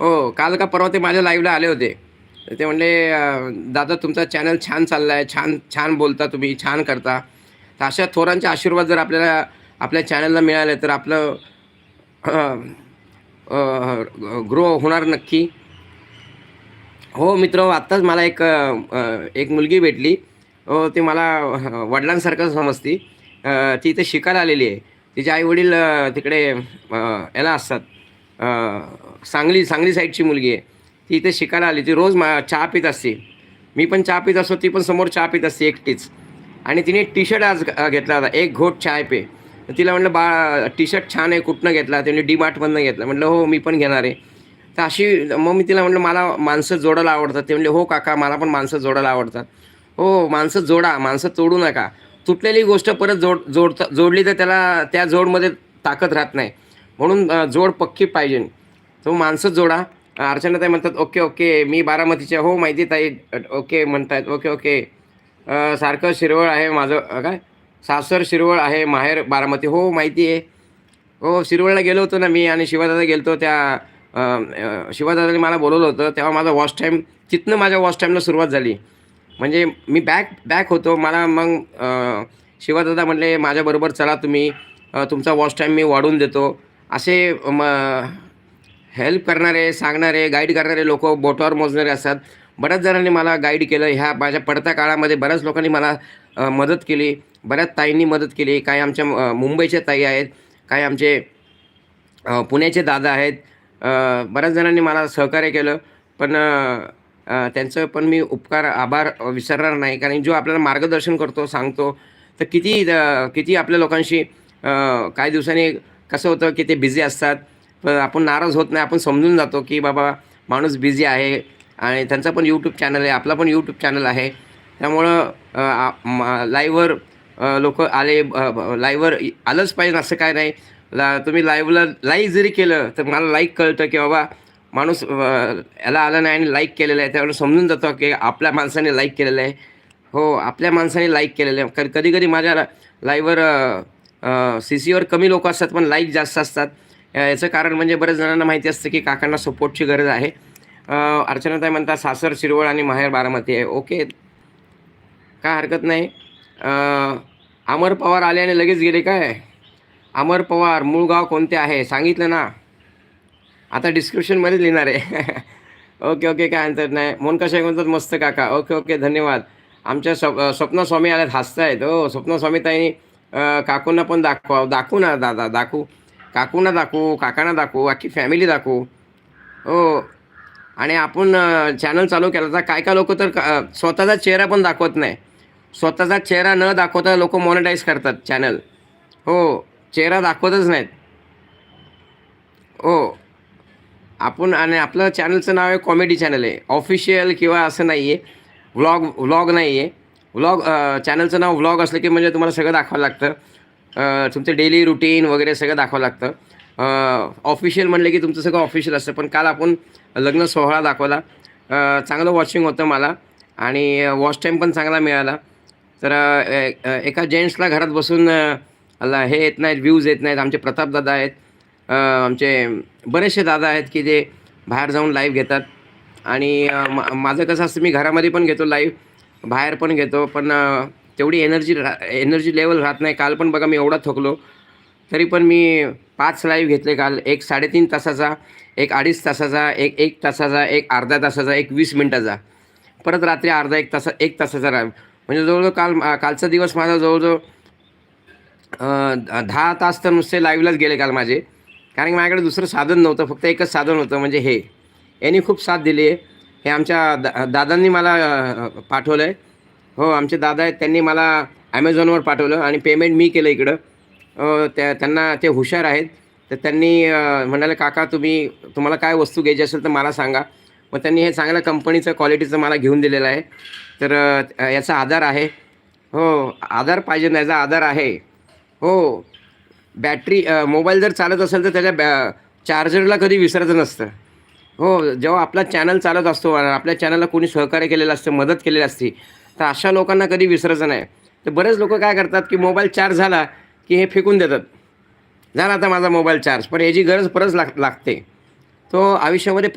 हो काल का परवा ते माझ्या लाईव्हला आले होते. तर ते म्हणले दादा तुमचा चॅनल छान चालला आहे छान छान बोलता तुम्ही छान करता. तर अशा थोरांचे आशीर्वाद जर आपल्याला आपल्या चॅनलला मिळाले तर आपलं ग्रो होणार नक्की. हो मित्र आत्ताच मला एक एक मुलगी भेटली. हो ती मला वडिलांसारखं समजती. ती इथे शिकायला आलेली आहे. तिचे आईवडील तिकडे याला असतात. सांगली सांगली साईडची मुलगी आहे. ती इथे शिकायला आली. ती रोज मा चहा पित असते. मी पण चहा पित असतो ती पण समोर चहा पित असते एकटीच. आणि तिने टी शर्ट आज घेतला होता. एक घोट चाय पे. तिला म्हटलं बा टी शर्ट छान आहे कुठनं घेतला? तिने डी मार्टमधनं घेतला. म्हटलं हो मी पण घेणार आहे. तर अशी मग मी तिला म्हटलं मला माणसं जोडायला आवडतात. ते म्हणले हो काका मला पण माणसं जोडायला आवडतात. हो माणसं जोडा माणसं तोडू नका. तुटलेली गोष्ट परत जोड जोडता जोडली तर त्याला त्या जोडमध्ये ताकद राहत नाही. म्हणून जोड पक्की पाहिजे. तो माणसं जोडा. अर्चना ताई म्हणतात ओके ओके मी बारामतीच्या हो माहिती ताई. ओके म्हणतायत ओके ओके. सारखं शिरवळ आहे माझं. काय? सासर शिरवळ आहे माहेर बारामती. हो माहिती आहे. हो शिरवळला गेलो होतो ना मी आणि शिवादादा गेलतो त्या शिवादादाने मला बोलवलं होतं. तेव्हा माझा वॉच टाईम तिथनं माझ्या वॉच टाईमला सुरुवात झाली. म्हणजे मी बॅक बॅक होतो. मला मग शिवादादा म्हणले माझ्याबरोबर चला तुम्ही. तुमचा वॉच टाईम मी वाढवून देतो. असे म हेल्प करणारे सांगणारे गाईड करणारे लोक बोटावर मोजणारे असतात. बऱ्याच जणांनी मला गाईड केलं. ह्या माझ्या पडत्या काळामध्ये बऱ्याच लोकांनी मला मदत केली. बऱ्याच ताईंनी मदत केली. काही आमच्या मुंबईचे मुंबईच्या ताई आहेत. काही आमचे पुण्याचे दादा आहेत. बऱ्याच जणांनी मला सहकार्य केलं. पण त्यांचं पण मी उपकार आभार विसरणार नाही. कारण जो आपल्याला मार्गदर्शन करतो सांगतो तर किती किती आपल्या लोकांशी काही दिवसांनी कसं होतं की ते बिझी असतात. पण आपण नाराज होत नाही आपण समजून जातो की बाबा माणूस बिझी आहे आणि त्यांचा पण यूट्यूब चॅनल आहे आपला पण यूट्यूब चॅनल आहे. त्यामुळं लाईव्हवर लोक आले लाईव्हवर आलंच पाहिजे असं काय नाही. ला तुम्ही लाईव्हला लाईक जरी केलं तर मला लाईक कळतं की बाबा माणूस याला आला नाही आणि लाईक केलेलं आहे. त्यावेळेला समजून जातो की आपल्या माणसाने लाईक केलेलं आहे. हो आपल्या माणसाने लाईक केलेलं आहे. कधी कधी कधी माझ्या लाईव्हवर सी सीवर कमी लोक असतात पण लाईक जास्त असतात. याचं कारण म्हणजे बऱ्याच जणांना माहिती असतं की काकांना सपोर्टची गरज आहे. अ, अर्चनाताई म्हणतात सासर शिरवळ आणि माहेर बारामती आहे. ओके काय हरकत नाही. अमर पवार आले आणि लगेच गेले काय? अमर पवार मूळ गाव कोणते आहे? सांगितलं ना. आता डिस्क्रिप्शनमध्येच लिहिणार आहे. ओके ओके काय अंतर नाही. म्हणून कशा म्हणतात मस्त काका. ओके ओके धन्यवाद. आमच्या स्व स्वप्नस्वामी आल्यात हसतायत. हो स्वप्न स्वामी काकूंना पण दाखवा दाखवू ना दादा दाखवू. काकूंना दाखवू काकांना दाखवू अख्खी फॅमिली दाखवू. हो. आणि आपण चॅनल चालू केला तर काय काय लोक तर स्वतःचा चेहरा पण दाखवत नाही. स्वतःचा चेहरा न दाखवता लोक मॉनिटाईज करतात चॅनल हो. चेहरा दाखवतच नाहीत. हो. आपण आणि आपलं चॅनलचं नाव आहे कॉमेडी चॅनल आहे. ऑफिशियल किंवा असं नाही आहे व्लॉग व्लॉग नाही आहे व्लॉग चॅनलचं नाव व्लॉग असलं की म्हणजे तुम्हाला सगळं दाखवावं लागतं. तुमचं डेली रुटीन वगैरे सगळं दाखवावं लागतं. ऑफिशियल म्हणलं की तुमचं सगळं ऑफिशियल असतं पण काल आपण लग्न सोहळा दाखवला. चांगलं वॉचिंग होतं मला आणि वॉच टाईम पण चांगला मिळाला. तर एका जेंट्सला घरात बसून अ, हे येत नाहीत व्ह्यूज येत नाहीत. आमचे प्रताप दादा आहेत. आमचे बरेचसे दादा आहेत की जे बाहेर जाऊन लाईव्ह घेतात. आणि मा- माझं कसं असतं मी घरामध्ये पण घेतो लाईव्ह बाहेर पण घेतो पण तेवढी एनर्जी रा एनर्जी लेवल राहत नाही. काल पण बघा मी एवढा थकलो तरी पण मी पाच लाईव्ह घेतले काल. एक साडेतीन तासाचा एक अडीच तासाचा एक एक तासाचा एक अर्धा तासाचा एक वीस मिनटाचा. परत रात्री अर्धा एक तासा एक तासाचा राहील म्हणजे जवळजवळ काल कालचा दिवस माझा जवळजवळ दहा तास तर नुसते लाईव्हलाच गेले काल माझे. कारण की माझ्याकडे दुसरं साधन नव्हतं फक्त एकच साधन होतं म्हणजे हे. यांनी खूप साथ दिली आहे. हे आमच्या दा दादांनी मला पाठवलं आहे हो आमचे दादा आहेत त्यांनी मला ॲमेझॉनवर पाठवलं आणि पेमेंट मी केलं इकडं. त्या त्यांना ते हुशार आहेत. तर त्यांनी म्हणाले काका तुम्ही तुम्हाला काय वस्तू घ्यायची असेल तर मला सांगा. मग त्यांनी हे चांगल्या कंपनीचं क्वालिटीचं मला घेऊन दिलेलं आहे. तर याचा आधार आहे. हो आधार पाहिजे ना याचा आधार आहे. हो बॅटरी मोबाईल जर चालत असेल तर त्याच्या बॅ चार्जरला कधी विसरायचं नसतं. हो जेव्हा आपला चॅनल चालत असतो आपल्या चॅनलला कोणी सहकार्य केलेलं असतं मदत केलेली असते तर अशा लोकांना कधी विसरायचं नाही. तर बरेच लोक काय करतात की मोबाईल चार्ज झाला की हे फेकून देतात. झाला आता माझा मोबाईल चार्ज पण याची गरज परत लाग लागते. तो आयुष्यामध्ये प्र